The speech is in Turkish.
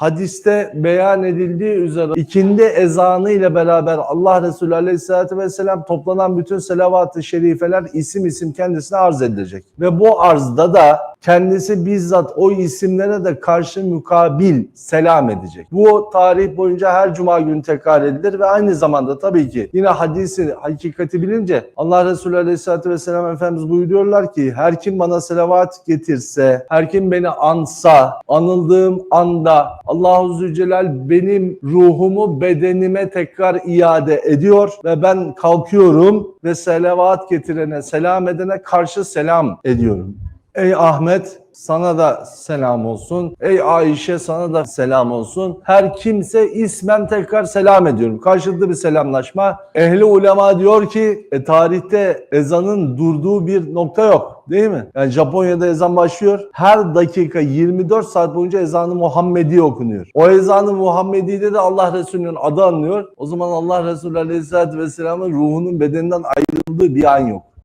hadiste beyan edildiği üzere ikindi ezanı ile beraber Allah Resulü Aleyhisselatü Vesselam toplanan bütün selavat-ı şerifeler isim isim kendisine arz edilecek. Ve bu arzda da kendisi bizzat o isimlere de karşı mukabil selam edecek. Bu tarih boyunca her cuma günü tekrar edilir ve aynı zamanda tabii ki yine hadisin hakikati bilince Allah Resulü Aleyhisselatü Vesselam Efendimiz buyuruyorlar ki her kim bana selavat getirse, her kim beni ansa, anıldığım anda Allahu Zülcelal benim ruhumu bedenime tekrar iade ediyor ve ben kalkıyorum ve selavat getirene, selam edene karşı selam ediyorum. Ey Ahmet sana da selam olsun. Ey Ayşe sana da selam olsun. Her kimse ismen tekrar selam ediyorum. Karşılıklı bir selamlaşma. Ehli ulema diyor ki e, tarihte ezanın durduğu bir nokta yok. Değil mi? Yani Japonya'da ezan başlıyor. Her dakika 24 saat boyunca ezanı Muhammedi okunuyor. O ezanı Muhammedi'de de Allah Resulü'nün adı anılıyor. O zaman Allah Resulü Aleyhisselatü Vesselam'ın ruhunun bedeninden ayrıldığı bir an yok.